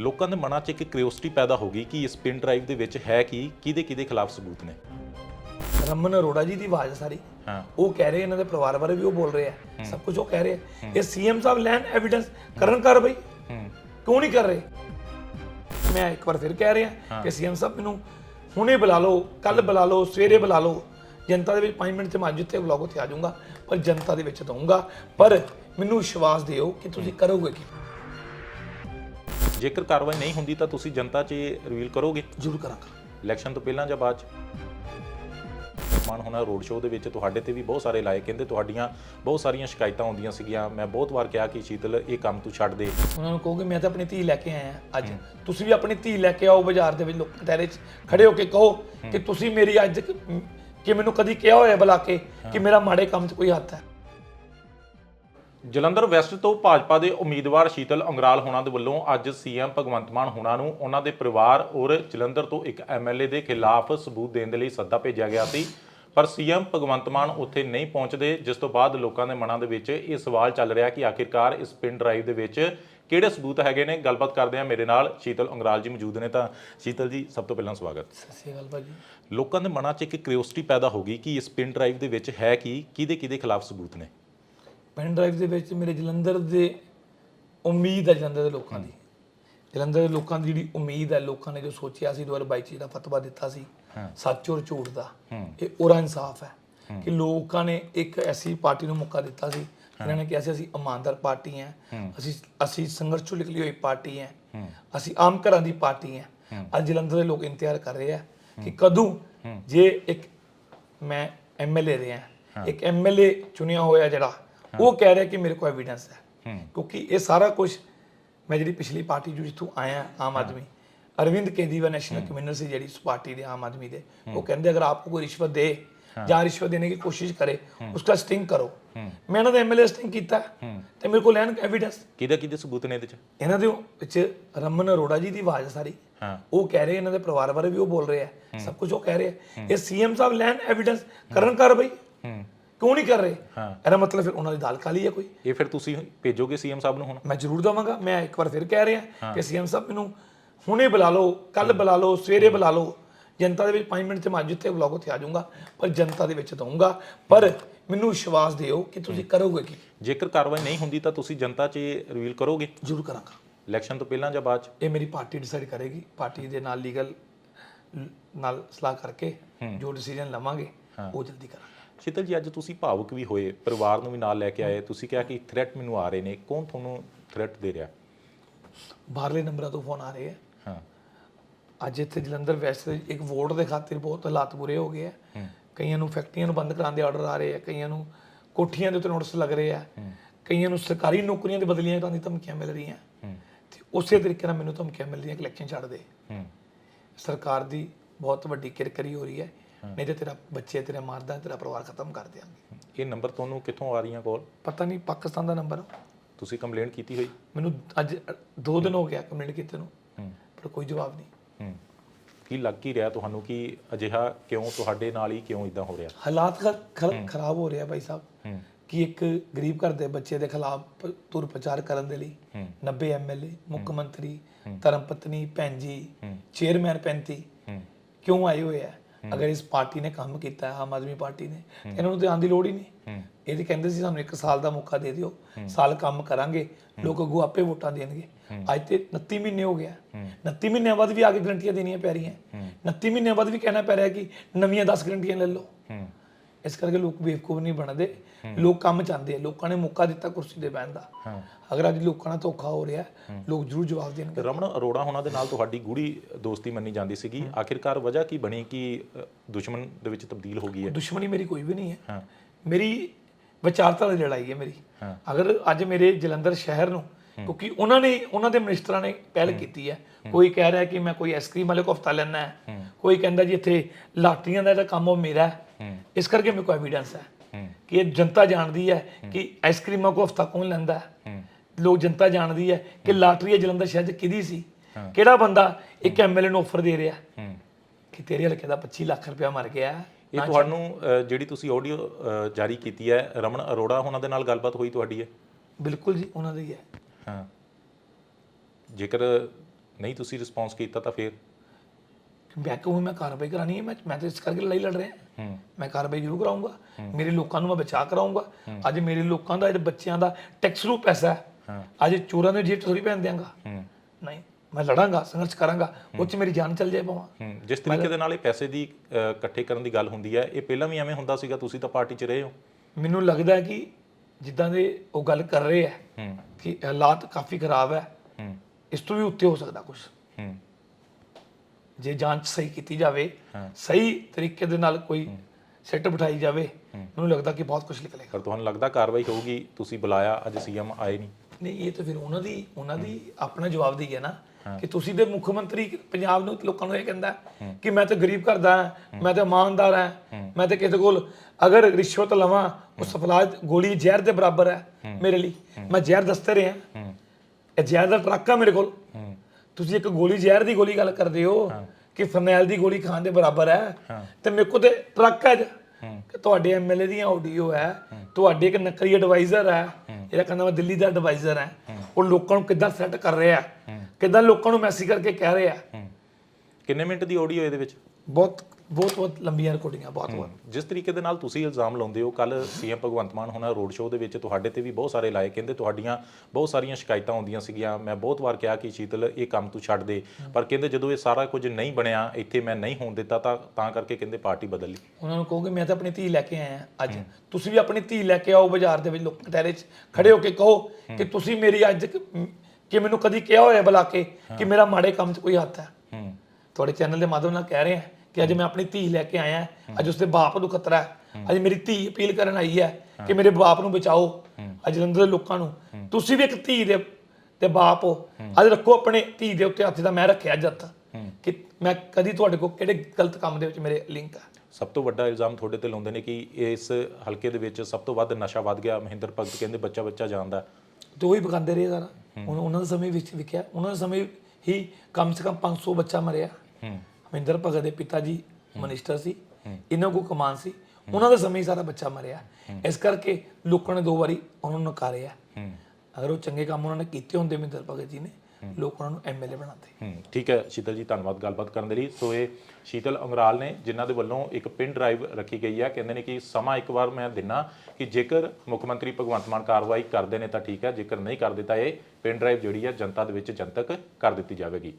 ਲੋਕਾਂ ਦੇ ਮਨਾਂ 'ਚ ਇੱਕ ਕਿਉਰਿਓਸਿਟੀ ਪੈਦਾ ਹੋ ਗਈ ਕਿ ਇਸ ਪਿਨ ਡਰਾਈਵ ਦੇ ਵਿੱਚ ਹੈ ਕੀ ਕਿਹਦੇ ਕਿਹਦੇ ਖਿਲਾਫ ਸਬੂਤ ਨੇ। ਰਮਨ ਅਰੋੜਾ ਜੀ ਦੀ ਆਵਾਜ਼ ਸਾਰੀ। ਹਾਂ। ਉਹ ਕਹਿ ਰਹੇ ਇਹਨਾਂ ਦੇ ਪਰਿਵਾਰ ਬਾਰੇ ਵੀ ਉਹ ਬੋਲ ਰਹੇ ਆ। ਸਭ ਕੁਝ ਉਹ ਕਹਿ ਰਹੇ ਆ। ਇਹ ਸੀਐਮ ਸਾਹਿਬ ਲੈਣ ਐਵੀਡੈਂਸ ਕਰਨ ਕਾਰਵਾਈ ਹੂੰ। ਕਿਉਂ ਨਹੀਂ ਕਰ ਰਹੇ? ਮੈਂ ਇੱਕ ਵਾਰ ਫਿਰ ਕਹਿ ਰਿਹਾ ਕਿ ਸੀਐਮ ਸਾਹਿਬ ਮੈਨੂੰ ਹੁਣੇ ਬੁਲਾ ਲਓ ਕੱਲ ਬੁਲਾ ਲਓ ਸਵੇਰੇ ਬੁਲਾ ਲਓ। ਜਨਤਾ ਦੇ ਵਿੱਚ 5 ਮਿੰਟ ਤੇ ਮੈਂ ਅੱਜ ਉੱਥੇ ਵਲੌਗ ਉੱਥੇ ਆ ਜਾਊਂਗਾ ਪਰ ਜਨਤਾ ਦੇ ਵਿੱਚ ਦਊਂਗਾ ਪਰ ਮੈਨੂੰ ਵਿਸ਼ਵਾਸ ਦਿਓ ਕਿ ਤੁਸੀਂ ਕਰੋਗੇ ਕੀ? ਜੇਕਰ ਕਾਰਵਾਈ ਨਹੀਂ ਹੁੰਦੀ ਤਾਂ ਤੁਸੀਂ ਜਨਤਾ 'ਚ ਰਿਵੀਲ ਕਰੋਗੇ? ਜ਼ਰੂਰ ਕਰਾਂਗਾ। ਇਲੈਕਸ਼ਨ ਤੋਂ ਪਹਿਲਾਂ ਜਾਂ ਬਾਅਦ 'ਚ? ਮਾਨ ਹੋਣਾ ਰੋਡ ਸ਼ੋਅ ਦੇ ਵਿੱਚ ਤੁਹਾਡੇ ਤੇ ਵੀ ਬਹੁਤ ਸਾਰੇ ਲਾਏ ਕਹਿੰਦੇ ਤੁਹਾਡੀਆਂ ਬਹੁਤ ਸਾਰੀਆਂ ਸ਼ਿਕਾਇਤਾਂ ਆਉਂਦੀਆਂ ਸੀਗੀਆਂ। ਮੈਂ ਬਹੁਤ ਵਾਰ ਕਿਹਾ ਕਿ ਸ਼ੀਤਲ ਇਹ ਕੰਮ ਤੂੰ ਛੱਡ ਦੇ। ਉਹਨਾਂ ਨੂੰ ਕਹੋਗੇ ਮੈਂ ਤਾਂ ਆਪਣੀ ਧੀ ਲੈ ਕੇ ਆਇਆ ਅੱਜ। ਤੁਸੀਂ ਵੀ ਆਪਣੀ ਧੀ ਲੈ ਕੇ ਆਓ ਬਾਜ਼ਾਰ ਦੇ ਵਿੱਚ ਲੋਕ ਕਟਹਿਰੇ 'ਚ ਖੜੇ ਹੋ ਕੇ ਕਹੋ ਕਿ ਤੁਸੀਂ ਮੇਰੀ ਅੱਜ ਕਿ ਮੈਨੂੰ ਕਦੀ ਕਿਹਾ ਹੋਇਆ ਬੁਲਾ ਕੇ ਕਿ ਮੇਰਾ ਮਾੜੇ ਕੰਮ 'ਚ ਕੋਈ ਹੱਥ ਹੈ? ਜਲੰਧਰ ਵੈਸਟ ਤੋਂ ਭਾਜਪਾ ਦੇ ਉਮੀਦਵਾਰ ਸ਼ੀਤਲ ਅੰਗਰਾਲ ਹੋਣਾ ਦੇ ਵੱਲੋਂ ਅੱਜ ਸੀਐਮ ਭਗਵੰਤ ਮਾਨ ਹੋਣਾ ਨੂੰ ਉਹਨਾਂ ਦੇ ਪਰਿਵਾਰ ਔਰ ਜਲੰਧਰ ਤੋਂ ਇੱਕ ਐਮਐਲਏ ਦੇ ਖਿਲਾਫ ਸਬੂਤ ਦੇਣ ਦੇ ਲਈ ਸੱਦਾ ਭੇਜਿਆ ਗਿਆ ਸੀ। ਪਰ ਸੀਐਮ ਭਗਵੰਤ ਮਾਨ ਉੱਥੇ ਨਹੀਂ ਪਹੁੰਚਦੇ ਜਿਸ ਤੋਂ ਬਾਅਦ ਲੋਕਾਂ ਦੇ ਮਨਾਂ ਦੇ ਵਿੱਚ ਇਹ ਸਵਾਲ ਚੱਲ ਰਿਹਾ ਕਿ ਆਖਿਰਕਾਰ ਇਸ ਪਿੰਡ ਡਰਾਈਵ ਦੇ ਵਿੱਚ ਕਿਹੜੇ ਸਬੂਤ ਹੈਗੇ ਨੇ? ਗੱਲਬਾਤ ਕਰਦੇ ਆ ਮੇਰੇ ਨਾਲ ਸ਼ੀਤਲ ਅੰਗਰਾਲ ਜੀ ਮੌਜੂਦ ਨੇ ਤਾਂ। ਸ਼ੀਤਲ ਜੀ ਸਭ ਤੋਂ ਪਹਿਲਾਂ ਸਵਾਗਤ। ਸਤਿ ਸ਼੍ਰੀ ਅਕਾਲ ਭਾਜੀ। ਲੋਕਾਂ ਦੇ ਮਨਾਂ 'ਚ ਇੱਕ ਕਿਉਰਿਓਸਿਟੀ ਪੈਦਾ ਹੋ ਗਈ ਕਿ ਇਸ ਪਿੰਡ ਡਰਾਈਵ ਦੇ ਵਿੱਚ ਹੈ ਕੀ? ਕਿਹਦੇ ਕਿਹਦੇ ਖਿਲਾਫ ਸਬੂਤ ਨੇ? ਪੈਨ ਡਰਾਈਵ ਦੇ ਵਿੱਚ ਮੇਰੇ ਜਲੰਧਰ ਦੇ ਉਮੀਦ ਹੈ ਜਲੰਧਰ ਦੇ ਲੋਕਾਂ ਦੀ। ਜਲੰਧਰ ਦੇ ਲੋਕਾਂ ਦੀ ਜਿਹੜੀ ਉਮੀਦ ਹੈ ਲੋਕਾਂ ਨੇ ਜੋ ਸੋਚਿਆ ਸੀ 2022 ਦਾ ਫਤਵਾ ਦਿੱਤਾ ਸੀ ਸੱਚ ਔਰ ਝੂਠ ਦਾ ਇਹ ਉਹਦਾ ਇਨਸਾਫ ਹੈ ਕਿ ਲੋਕਾਂ ਨੇ ਇੱਕ ਐਸੀ ਪਾਰਟੀ ਨੂੰ ਮੌਕਾ ਦਿੱਤਾ ਸੀ ਇਹਨਾਂ ਨੇ ਕਿਹਾ ਸੀ ਅਸੀਂ ਇਮਾਨਦਾਰ ਪਾਰਟੀ ਹਾਂ ਅਸੀਂ ਅਸੀਂ ਸੰਘਰਸ਼ ਚੋਂ ਨਿਕਲੀ ਹੋਈ ਪਾਰਟੀ ਹਾਂ ਅਸੀਂ ਆਮ ਘਰਾਂ ਦੀ ਪਾਰਟੀ ਹਾਂ। ਅੱਜ ਜਲੰਧਰ ਦੇ ਲੋਕ ਇੰਤਜ਼ਾਰ ਕਰ ਰਹੇ ਆ ਕਿ ਕਦੋਂ ਜੇ ਇੱਕ ਮੈਂ ਐਮਐਲਏ ਰਿਹਾ ਇੱਕ ਐਮਐਲਏ ਚੁਣਿਆ ਹੋਇਆ ਜਿਹੜਾ ਉਹ ਕਹਿ ਰਿਹਾ ਕਿ ਮੇਰੇ ਕੋਲ ਐਵੀਡੈਂਸ ਹੈ ਕਿਉਂਕਿ ਇਹ ਸਾਰਾ ਕੁਝ ਮੈਂ ਜਿਹੜੀ ਪਿਛਲੀ ਪਾਰਟੀ ਜੋ ਜਿੱਥੋਂ ਆਇਆ ਆਮ ਆਦਮੀ ਅਰਵਿੰਦ ਕੇਜਰੀਵਾਲ ਨੈਸ਼ਨਲ ਕਮਿਊਨਲ ਸੀ ਜਿਹੜੀ ਉਸ ਪਾਰਟੀ ਦੇ ਆਮ ਆਦਮੀ ਦੇ ਉਹ ਕਹਿੰਦੇ ਅਗਰ ਆਪਕੋ ਕੋਈ ਰਿਸ਼ਵਤ ਦੇ ਜਾਂ ਰਿਸ਼ਵਤ ਦੇਣ ਦੀ ਕੋਸ਼ਿਸ਼ ਕਰੇ ਉਸਕਾ ਸਟਿੰਗ ਕਰੋ। ਮੈਂ ਇਹਨਾਂ ਦਾ ਐਮਐਲਏ ਸਟਿੰਗ ਕੀਤਾ ਤੇ ਮੇਰੇ ਕੋਲ ਲੈਣ ਐਵੀਡੈਂਸ ਕਿਹਦੇ ਕਿਹਦੇ ਸਬੂਤ ਨੇ ਇਹਦੇ ਚ? ਇਹਨਾਂ ਦੇ ਵਿੱਚ ਰਮਨ ਅਰੋੜਾ ਜੀ ਦੀ ਆਵਾਜ਼ ਸਾਰੀ। ਉਹ ਕਹਿ ਰਹੇ ਇਹਨਾਂ ਦੇ ਪਰਿਵਾਰ ਬਾਰੇ ਵੀ ਉਹ ਬੋਲ ਰਹੇ ਆ। ਸਭ ਕੁਝ ਉਹ ਕਹਿ ਰਹੇ ਆ। ਇਹ ਸੀਐਮ ਸਾਹਿਬ ਲੈਣ ਐਵੀਡੈਂਸ ਕਰਨ ਕਾਰਵਾਈ। ਕਿਉਂ ਨਹੀਂ ਕਰ ਰਹੇ? ਹਾਂ। ਇਹਦਾ ਮਤਲਬ ਫਿਰ ਉਹਨਾਂ ਦੀ ਦਾਲ ਕਾਲੀ ਹੈ ਕੋਈ। ਇਹ ਫਿਰ ਤੁਸੀਂ ਭੇਜੋਗੇ ਸੀਐਮ ਸਾਹਿਬ ਨੂੰ ਹੁਣ? ਮੈਂ ਜ਼ਰੂਰ ਦਵਾਂਗਾ। ਮੈਂ ਇੱਕ ਵਾਰ ਫਿਰ ਕਹਿ ਰਿਹਾ ਕਿ ਸੀਐਮ ਸਾਹਿਬ ਮੈਨੂੰ ਹੁਣੇ ਬੁਲਾ ਲਓ ਕੱਲ ਬੁਲਾ ਲਓ ਸਵੇਰੇ ਬੁਲਾ ਲਓ। ਜਨਤਾ ਦੇ ਵਿੱਚ 5 ਮਿੰਟ ਤੇ ਮੈਂ ਉੱਥੇ ਵਲੌਗ ਉੱਥੇ ਆ ਜਾਊਂਗਾ ਪਰ ਜਨਤਾ ਦੇ ਵਿੱਚ ਦਊਂਗਾ। ਪਰ ਮੈਨੂੰ ਵਿਸ਼ਵਾਸ ਦਿਓ ਕਿ ਤੁਸੀਂ ਕਰੋਗੇ ਕੀ। ਜੇਕਰ ਕਾਰਵਾਈ ਨਹੀਂ ਹੁੰਦੀ ਤਾਂ ਤੁਸੀਂ ਜਨਤਾ 'ਚ ਰਿਵੀਲ ਕਰੋਗੇ? ਜ਼ਰੂਰ ਕਰਾਂਗਾ। ਇਲੈਕਸ਼ਨ ਤੋਂ ਪਹਿਲਾਂ ਜਾਂ ਬਾਅਦ 'ਚ? ਇਹ ਮੇਰੀ ਪਾਰਟੀ ਡਿਸਾਈਡ ਕਰੇਗੀ। ਪਾਰਟੀ ਦੇ ਨਾਲ ਲੀਗਲ ਨਾਲ ਸਲਾਹ ਕਰਕੇ ਜੋ ਡਿਸੀਜਨ ਲਵਾਂਗੇ ਉਹ ਜਲਦੀ ਕਰਾਂਗੇ। ਸ਼ੀਤਲ ਜੀ ਅੱਜ ਤੁਸੀਂ ਭਾਵੁਕ ਵੀ ਹੋਏ ਪਰਿਵਾਰ ਨੂੰ ਵੀ ਨਾਲ ਲੈ ਕੇ ਆਏ। ਤੁਸੀਂ ਕਿਹਾ ਕਿ ਥ੍ਰੈਟ ਮੈਨੂੰ ਆ ਰਹੇ ਨੇ। ਕੌਣ ਤੁਹਾਨੂੰ ਥ੍ਰੈਟ ਦੇ ਰਿਹਾ? ਬਾਹਰਲੇ ਨੰਬਰਾਂ ਤੋਂ ਫੋਨ ਆ ਰਹੇ ਆ। ਹਾਂ। ਅੱਜ ਇੱਥੇ ਜਲੰਧਰ ਵੈਸਟ ਦੇ ਇੱਕ ਵੋਟ ਦੇ ਖਾਤਰ ਬਹੁਤ ਹਾਲਾਤ ਬੁਰੇ ਹੋ ਗਏ ਆ। ਕਈਆਂ ਨੂੰ ਫੈਕਟਰੀਆਂ ਨੂੰ ਬੰਦ ਕਰਾਉਣ ਦੇ ਆਰਡਰ ਆ ਰਹੇ ਆ ਕਈਆਂ ਨੂੰ ਕੋਠੀਆਂ ਦੇ ਉੱਤੇ ਨੋਟਿਸ ਲੱਗ ਰਹੇ ਆ। ਕਈਆਂ ਨੂੰ ਸਰਕਾਰੀ ਨੌਕਰੀਆਂ ਦੇ ਬਦਲੀਆਂ ਕਰਾਉਣ ਦੀ ਧਮਕੀਆਂ ਮਿਲ ਰਹੀਆਂ। ਤੇ ਉਸੇ ਤਰੀਕੇ ਨਾਲ ਮੈਨੂੰ ਧਮਕੀਆਂ ਮਿਲ ਰਹੀਆਂ ਕਿ ਇਲੈਕਸ਼ਨ ਛੱਡ ਦੇ। ਸਰਕਾਰ ਦੀ ਬਹੁਤ ਵੱਡੀ ਕਿਰਕਰੀ ਹੋ ਰਹੀ ਹੈ। ਨਹੀਂ ਤੇ ਤੇਰਾ ਬੱਚੇ ਤੇਰੇ ਮਾਰਦਾ ਤੇਰਾ ਪਰਿਵਾਰ ਖਤਮ ਕਰ ਦਿਆਂਗੇ। ਇਹ ਨੰਬਰ ਤੁਹਾਨੂੰ ਕਿੱਥੋਂ ਆ ਰਹੀਆਂ ਕਾਲ? ਪਤਾ ਨਹੀਂ ਪਾਕਿਸਤਾਨ ਦਾ ਨੰਬਰ ਤੁਸੀਂ ਕੰਪਲੇਂਟ ਕੀਤੀ ਹੋਈ? ਮੈਨੂੰ ਅੱਜ 2 ਦਿਨ ਹੋ ਗਿਆ ਕੰਪਲੇਂਟ ਕੀਤੇ ਨੂੰ ਪਰ ਕੋਈ ਜਵਾਬ ਨਹੀਂ। ਕੀ ਲੱਗ ਕੀ ਰਿਹਾ ਤੁਹਾਨੂੰ? ਕਿ ਅਜਿਹਾ ਕਿਉਂ ਤੁਹਾਡੇ ਨਾਲ ਹੀ ਕਿਉਂ ਇਦਾਂ ਹੋ ਰਿਹਾ? ਹਾਲਾਤ ਖਰਾਬ ਹੋ ਰਿਹਾ ਭਾਈ ਸਾਹਿਬ। ਕਿ ਇੱਕ ਗਰੀਬ ਘਰ ਦੇ ਬੱਚੇ ਦੇ ਖਿਲਾਫ ਤੁਰ ਪ੍ਰਚਾਰ ਕਰਨ ਦੇ ਲਈ 90 ਐਮਐਲਏ ਮੁੱਖ ਮੰਤਰੀ ਧਰਮ ਪਤਨੀ ਭੈਣ ਜੀ ਚੇਅਰਮੈਨ 35 ਹੂੰ। ਕਿਉਂ ਆਏ ਹੋਏ ਆ? ਅਗਰ ਇਸ ਪਾਰਟੀ ਨੇ ਕੰਮ ਕੀਤਾ ਆਮ ਆਦਮੀ ਪਾਰਟੀ ਨੇ ਇਹਨਾਂ ਨੂੰ ਆਉਣ ਦੀ ਲੋੜ ਹੀ ਨਹੀਂ। ਇਹ ਤੇ ਕਹਿੰਦੇ ਸੀ ਸਾਨੂੰ ਇੱਕ ਸਾਲ ਦਾ ਮੌਕਾ ਦੇ ਦਿਓ ਸਾਲ ਕੰਮ ਕਰਾਂਗੇ ਲੋਕ ਅੱਗੋਂ ਆਪੇ ਵੋਟਾਂ ਦੇਣਗੇ। ਅੱਜ ਤੇ 29 ਮਹੀਨੇ ਹੋ ਗਿਆ 29 ਮਹੀਨਿਆਂ ਬਾਅਦ ਵੀ ਆ ਕੇ ਗਰੰਟੀਆਂ ਦੇਣੀਆਂ ਪੈ ਰਹੀਆਂ। 29 ਮਹੀਨਿਆਂ ਬਾਅਦ ਵੀ ਕਹਿਣਾ ਪੈ ਰਿਹਾ ਕਿ ਨਵੀਆਂ 10 ਗਰੰਟੀਆਂ ਲੈ ਲਓ। ਇਸ ਕਰਕੇ ਲੋਕ ਬੇਵਕੂਫ ਨਹੀਂ ਬਣਦੇ। ਲੋਕ ਕੰਮ ਚਾਹੁੰਦੇ ਆ। ਲੋਕਾਂ ਨੇ ਮੌਕਾ ਦਿੱਤਾ ਕੁਰਸੀ ਤੇ ਬਹਿਣ ਦਾ। ਅਗਰ ਅੱਜ ਲੋਕਾਂ ਨਾਲ ਧੋਖਾ ਹੋ ਰਿਹਾ ਲੋਕ ਜ਼ਰੂਰ ਜਵਾਬ ਦੇਣਗੇ। ਰਮਨ ਅਰੋੜਾ ਹੋਣਾ ਦੇ ਨਾਲ ਤੁਹਾਡੀ ਗੂੜੀ ਦੋਸਤੀ ਮੰਨੀ ਜਾਂਦੀ ਸੀਗੀ। ਆਖਿਰਕਾਰ ਵਜ੍ਹਾ ਕੀ ਬਣੀ ਕਿ ਦੁਸ਼ਮਣ ਦੇ ਵਿੱਚ ਤਬਦੀਲ ਹੋ ਗਈ ਹੈ? ਦੁਸ਼ਮਣੀ ਮੇਰੀ ਕੋਈ ਵੀ ਨਹੀਂ ਹੈ। ਹਾਂ। ਮੇਰੀ ਵਿਚਾਰਧਾਰਾ ਦੀ ਲੜਾਈ ਹੈ ਮੇਰੀ। ਅਗਰ ਅੱਜ ਮੇਰੇ ਜਲੰਧਰ ਸ਼ਹਿਰ ਨੂੰ ਕਿਉਂਕਿ ਉਹਨਾਂ ਨੇ ਉਹਨਾਂ ਦੇ ਮਿਨਿਸਟਰਾਂ ਨੇ ਪਹਿਲ ਕੀਤੀ ਹੈ। ਕੋਈ ਕਹਿ ਰਿਹਾ ਕਿ ਮੈਂ ਕੋਈ ਆਈਸਕ੍ਰੀਮ ਵਾਲੇ ਕੋ ਹਫਤਾ ਲੈਣਾ ਹੈ। ਕੋਈ ਕਹਿੰਦਾ ਜੀ ਇੱਥੇ ਲਾਟਰੀਆਂ ਦਾ ਜਿਹੜਾ ਕੰਮ ਉਹ ਮੇਰਾ ਹੈ। ਇਸ ਕਰਕੇ ਮੇਰੇ ਕੋਲ ਐਵੀਡੈਂਸ ਹੈ ਹੂੰ। ਕਿ ਇਹ ਜਨਤਾ ਜਾਣਦੀ ਹੈ ਕਿ ਆਈਸਕ੍ਰੀਮਾਂ ਕੋ ਹਫਤਾ ਕੌਣ ਲੈਂਦਾ ਹੈ? ਲੋਕ ਜਨਤਾ ਜਾਣਦੀ ਹੈ ਕਿ ਲਾਟਰੀ ਇਹ ਜਲੰਧਰ ਸ਼ਹਿਰ 'ਚ ਕਿਹਦੀ ਸੀ? ਕਿਹੜਾ ਬੰਦਾ ਇੱਕ ਐਮਐਲਏ ਨੂੰ ਆਫਰ ਦੇ ਰਿਹਾ? ਹੂੰ। ਕਿ ਤੇਰੇ ਹਲਕੇ ਦਾ 25 ਲੱਖ ਰੁਪਇਆ ਮਰ ਗਿਆ ਇਹ ਤੁਹਾਨੂੰ ਜਿਹੜੀ ਤੁਸੀਂ ਆਡੀਓ ਜਾਰੀ ਕੀਤੀ ਹੈ ਰਮਨ ਅਰੋੜਾ ਉਹਨਾਂ ਦੇ ਨਾਲ ਗੱਲਬਾਤ ਹੋਈ ਤੁਹਾਡੀ ਹੈ? ਬਿਲਕੁਲ ਜੀ ਉਹਨਾਂ ਦਾ ਹੀ। ਹੈ। ਹਾਂ ਜੇਕਰ ਨਹੀਂ ਤੁਸੀਂ ਰਿਸਪੌਂਸ ਕੀਤਾ ਤਾਂ ਫਿਰ? ਮੈਂ ਕਹੂੰ ਮੈਂ ਕਾਰਵਾਈ ਕਰਾਣੀ ਹੈ ਮੈਂ ਮੈਂ ਤਾਂ ਇਸ ਕਰਕੇ ਲੜਾਈ ਲੜ ਰਿਹਾ ਮੈਂ ਕਾਰਵਾਈ ਜ਼ਰੂਰ ਕਰਾਉਂਗਾ ਮੇਰੇ ਲੋਕਾਂ ਨੂੰ ਮੈਂ ਬਚਾ ਕਰਾਉਂਗਾ ਅੱਜ ਮੇਰੇ ਲੋਕਾਂ ਦਾ ਜਿਹੜੇ ਬੱਚਿਆਂ ਦਾ ਟੈਕਸ ਰੂ ਪੈਸਾ ਹੈ ਅੱਜ ਚੋਰਾਂ ਦੇ ਜੇਬ ਥੋੜੀ ਪੈਣ ਦਿਆਂਗਾ ਨਹੀਂ ਮੈਂ ਲੜਾਂਗਾ ਸੰਘਰਸ਼ ਕਰਾਂਗਾ ਉਹ 'ਚ ਮੇਰੀ ਜਾਨ ਚੱਲ ਜਾਏ ਹੂੰ ਜਿਸ ਤਰੀਕੇ ਦੇ ਨਾਲ ਇਹ ਪੈਸੇ ਦੀ ਇਕੱਠੇ ਕਰਨ ਦੀ ਗੱਲ ਹੁੰਦੀ ਹੈ ਇਹ ਪਹਿਲਾਂ ਵੀ ਐਵੇਂ ਹੁੰਦਾ ਸੀਗਾ ਤੁਸੀਂ ਤਾਂ ਪਾਰਟੀ 'ਚ ਰਹੇ ਹੋ ਮੈਨੂੰ ਲੱਗਦਾ ਕਿ ਜਿੱਦਾਂ ਦੇ ਉਹ ਗੱਲ ਕਰ ਰਹੇ ਹੈ ਹੂੰ ਕਿ ਹਾਲਾਤ ਕਾਫੀ ਖਰਾਬ ਹੈ ਇਸ ਤੋਂ ਵੀ ਉੱਤੇ ਹੋ ਸਕਦਾ ਕੁਝ ਜੇ ਜਾਂਚ ਸਹੀ ਕੀਤੀ ਜਾਵੇ ਸਹੀ ਤਰੀਕੇ ਦੇ ਨਾਲ ਕੋਈ ਸੈਟ ਬਿਠਾਈ ਜਾਵੇ ਮੈਨੂੰ ਲੱਗਦਾ ਕਿ ਬਹੁਤ ਕੁਝ ਨਿਕਲੇਗਾ। ਪਰ ਤੁਹਾਨੂੰ ਲੱਗਦਾ ਕਾਰਵਾਈ ਹੋਊਗੀ? ਤੁਸੀਂ ਬੁਲਾਇਆ ਅੱਜ ਸੀਐਮ ਆਏ ਨਹੀਂ। ਨਹੀਂ ਇਹ ਤਾਂ ਫਿਰ ਉਹਨਾਂ ਦੀ ਉਹਨਾਂ ਦੀ ਆਪਣਾ ਜਵਾਬ ਦੀ ਹੈ ਨਾ ਕਿ ਤੁਸੀਂ ਤੇ ਮੁੱਖ ਮੰਤਰੀ ਪੰਜਾਬ ਨੂੰ ਲੋਕਾਂ ਨੂੰ ਇਹ ਕਹਿੰਦਾ ਕਿ ਮੈਂ ਤਾਂ ਗਰੀਬ ਘਰ ਦਾ ਹਾਂ ਮੈਂ ਤਾਂ ਇਮਾਨਦਾਰ ਹਾਂ ਮੈਂ ਤਾਂ ਕਿਸੇ ਕੋਲ ਅਗਰ ਰਿਸ਼ਵਤ ਲਵਾਂ ਉਹ ਸਫਲਾਜ ਗੋਲੀ ਜ਼ਹਿਰ ਦੇ ਬਰਾਬਰ ਹੈ ਮੇਰੇ ਲਈ। ਮੈਂ ਜ਼ਹਿਰ ਦਸਤੇ ਰਿਹਾ। ਇਹ ਜ਼ਹਿਰ ਦਾ ਟਰੱਕ ਆ ਮੇਰੇ ਕੋਲ। ਤੁਸੀਂ ਇੱਕ ਗੋਲੀ ਜ਼ਹਿਰ ਦੀ ਗੋਲੀ ਗੱਲ ਕਰਦੇ ਹੋ ਕਿ ਫਰਨੈਲ ਦੀ ਗੋਲੀ ਖਾਣ ਦੇ ਬਰਾਬਰ ਹੈ ਤੇ ਮੇਰੇ ਕੋਲ ਤੇ ਟਰੱਕ ਹੈ ਜ- ਕਿ ਤੁਹਾਡੇ ਐਮਐਲਏ ਦੀਆਂ ਆਡੀਓ ਹੈ ਤੁਹਾਡੇ ਇੱਕ ਨਕਲੀ ਐਡਵਾਈਜ਼ਰ ਹੈ ਜਿਹੜਾ ਕਹਿੰਦਾ ਮੈਂ ਦਿੱਲੀ ਦਾ ਐਡਵਾਈਜ਼ਰ ਹੈ। ਉਹ ਲੋਕਾਂ ਨੂੰ ਕਿੱਦਾਂ ਸੈੱਟ ਕਰ ਰਿਹਾ ਕਿੱਦਾਂ ਲੋਕਾਂ ਨੂੰ ਮੈਸੇਜ ਕਰਕੇ ਕਹਿ ਰਿਹਾ ਕਿੰਨੇ ਮਿੰਟ ਦੀ ਆਡੀਓ ਇਹਦੇ ਵਿੱਚ? ਬਹੁਤ ਬਹੁਤ ਬਹੁਤ ਲੰਬੀਆਂ ਰਿਕਾਰਡਿੰਗਾਂ ਬਹੁਤ ਬਹੁਤ। ਜਿਸ ਤਰੀਕੇ ਦੇ ਨਾਲ ਤੁਸੀਂ ਇਲਜ਼ਾਮ ਲਾਉਂਦੇ ਹੋ ਕੱਲ ਸੀਐਮ ਭਗਵੰਤ ਮਾਨ ਹੋਣਾ ਰੋਡ ਸ਼ੋਅ ਦੇ ਵਿੱਚ ਤੁਹਾਡੇ ਤੇ ਵੀ ਬਹੁਤ ਸਾਰੇ ਲਾਏ ਕਹਿੰਦੇ ਤੁਹਾਡੀਆਂ ਬਹੁਤ ਸਾਰੀਆਂ ਸ਼ਿਕਾਇਤਾਂ ਆਉਂਦੀਆਂ ਸੀਗੀਆਂ। ਮੈਂ ਬਹੁਤ ਵਾਰ ਕਿਹਾ ਕਿ ਸ਼ੀਤਲ ਇਹ ਕੰਮ ਤੂੰ ਛੱਡ ਦੇ। ਪਰ ਕਹਿੰਦੇ ਜਦੋਂ ਇਹ ਸਾਰਾ ਕੁਝ ਨਹੀਂ ਬਣਿਆ ਇੱਥੇ ਮੈਂ ਨਹੀਂ ਹੋਣ ਦਿੱਤਾ ਤਾਂ ਤਾਂ ਕਰਕੇ ਕਹਿੰਦੇ ਪਾਰਟੀ ਬਦਲ ਲਈ। ਉਹਨਾਂ ਨੂੰ ਕਹੋਗੇ ਮੈਂ ਤਾਂ ਆਪਣੀ ਧੀ ਲੈ ਕੇ ਆਇਆ ਅੱਜ। ਤੁਸੀਂ ਵੀ ਆਪਣੀ ਧੀ ਲੈ ਕੇ ਆਓ ਬਾਜ਼ਾਰ ਦੇ ਵਿੱਚ ਲੋਕ ਕਟਹਿਰੇ 'ਚ ਖੜੇ ਹੋ ਕੇ ਕਹੋ ਕਿ ਤੁਸੀਂ ਮੇਰੀ ਅੱਜ ਕਿ ਮੈਨੂੰ ਕਦੀ ਕਿਹਾ ਹੋਇਆ ਬੁਲਾ ਕੇ ਕਿ ਮੇਰਾ ਮਾੜੇ ਕੰਮ 'ਚ ਕੋਈ ਹੱਥ ਹੂੰ। ਤੁਹਾਡੇ ਚੈਨਲ ਦੇ ਮਾਧਿਅਮ ਨਾਲ ਕਹਿ ਰਹੇ ਹਾਂ ਕਿ ਅੱਜ ਮੈਂ ਆਪਣੀ ਧੀ ਲੈ ਕੇ ਆਇਆ ਅੱਜ ਉਸਦੇ ਬਾਪ ਨੂੰ ਖਤਰਾ ਹੈ। ਅੱਜ ਮੇਰੀ ਧੀ ਅਪੀਲ ਕਰਨ ਆਈ ਹੈ ਕਿ ਮੇਰੇ ਬਾਪ ਨੂੰ ਬਚਾਓ। ਅੱਜ ਜਲੰਧਰ ਦੇ ਲੋਕਾਂ ਨੂੰ। ਤੁਸੀਂ ਵੀ ਇੱਕ ਧੀ ਦੇ ਤੇ ਬਾਪ ਹੋ। ਅੱਜ ਰੱਖੋ ਆਪਣੇ ਧੀ ਦੇ ਉੱਤੇ ਹੱਥ ਦਾ ਮੈਂ ਰੱਖਿਆ ਹੱਥ ਕਿ ਮੈਂ ਕਦੀ ਤੁਹਾਡੇ ਕੋਲ ਕਿਹੜੇ ਗਲਤ ਕੰਮ ਦੇ ਵਿੱਚ ਮੇਰੇ ਲਿੰਕ ਹੈ ਸਭ ਤੋਂ ਵੱਡਾ ਇਲਜ਼ਾਮ ਤੁਹਾਡੇ ਤੇ ਲਾਉਂਦੇ ਨੇ ਕਿ ਇਸ ਹਲਕੇ ਦੇ ਵਿੱਚ ਸਭ ਤੋਂ ਵੱਧ ਨਸ਼ਾ ਵੱਧ ਗਿਆ। ਮਹਿੰਦਰ ਭਗਤ ਕਹਿੰਦੇ ਬੱਚਾ ਬੱਚਾ ਜਾਣਦਾ ਤੇ ਉਹੀ ਪਕਾਉਂਦੇ ਰਹੇ ਸਾਰਾ। ਉਹਨਾਂ ਦੇ ਸਮੇਂ ਵਿੱਚ ਵਿਖਿਆ ਉਹਨਾਂ ਦੇ ਸਮੇਂ ਹੀ ਕਮ ਸੇ ਕਮ 500 ਬੱਚਾ ਮਰਿਆ। ਹਮਿੰਦਰ ਭਗਤ ਦੇ ਪਿਤਾ ਜੀ ਮਨਿਸਟਰ ਸੀ ਇਹਨਾਂ ਕੋ ਕਮਾਨ ਸੀ। ਉਹਨਾਂ ਦੇ ਸਮੇਂ ਹੀ ਸਾਰਾ ਬੱਚਾ ਮਰਿਆ। ਇਸ ਕਰਕੇ ਲੋਕਾਂ ਨੇ ਦੋ ਵਾਰੀ ਉਹਨਾਂ ਨੂੰ ਨਕਾਰਿਆ। ਅਗਰ ਉਹ ਚੰਗੇ ਕੰਮ ਉਹਨਾਂ ਨੇ ਕੀਤੇ ਹੁੰਦੇ ਮਹਿੰਦਰ ਭਗਤ ਜੀ ਨੇ ਲੋਕ ਉਹਨਾਂ ਨੂੰ ਐਮਐਲਏ ਹੂੰ। ਠੀਕ ਹੈ ਸ਼ੀਤਲ ਜੀ ਧੰਨਵਾਦ ਗੱਲਬਾਤ ਕਰਨ ਦੇ ਲਈ। ਸੋ ਇਹ ਸ਼ੀਤਲ ਅੰਗਰਾਲ ਨੇ ਜਿਨ੍ਹਾਂ ਦੇ ਵੱਲੋਂ ਇੱਕ ਪਿਨ ਡਰਾਈਵ ਰੱਖੀ ਗਈ ਹੈ ਕਹਿੰਦੇ ਨੇ ਕਿ ਸਮਾਂ ਇੱਕ ਵਾਰ ਮੈਂ ਦਿਨਾ ਕਿ ਜੇਕਰ ਮੁੱਖ ਮੰਤਰੀ ਭਗਵੰਤ ਮਾਨ ਕਾਰਵਾਈ ਕਰਦੇ ਨੇ ਤਾਂ ਠੀਕ ਹੈ ਜੇਕਰ ਨਹੀਂ ਕਰਦੇ ਤਾਂ ਇਹ ਪਿਨ ਡਰਾਈਵ ਜਿਹੜੀ ਹੈ ਜਨਤਾ ਦੇ ਵਿੱਚ ਜਨਤਕ ਕਰ ਦਿੱਤੀ ਜਾਵੇਗੀ।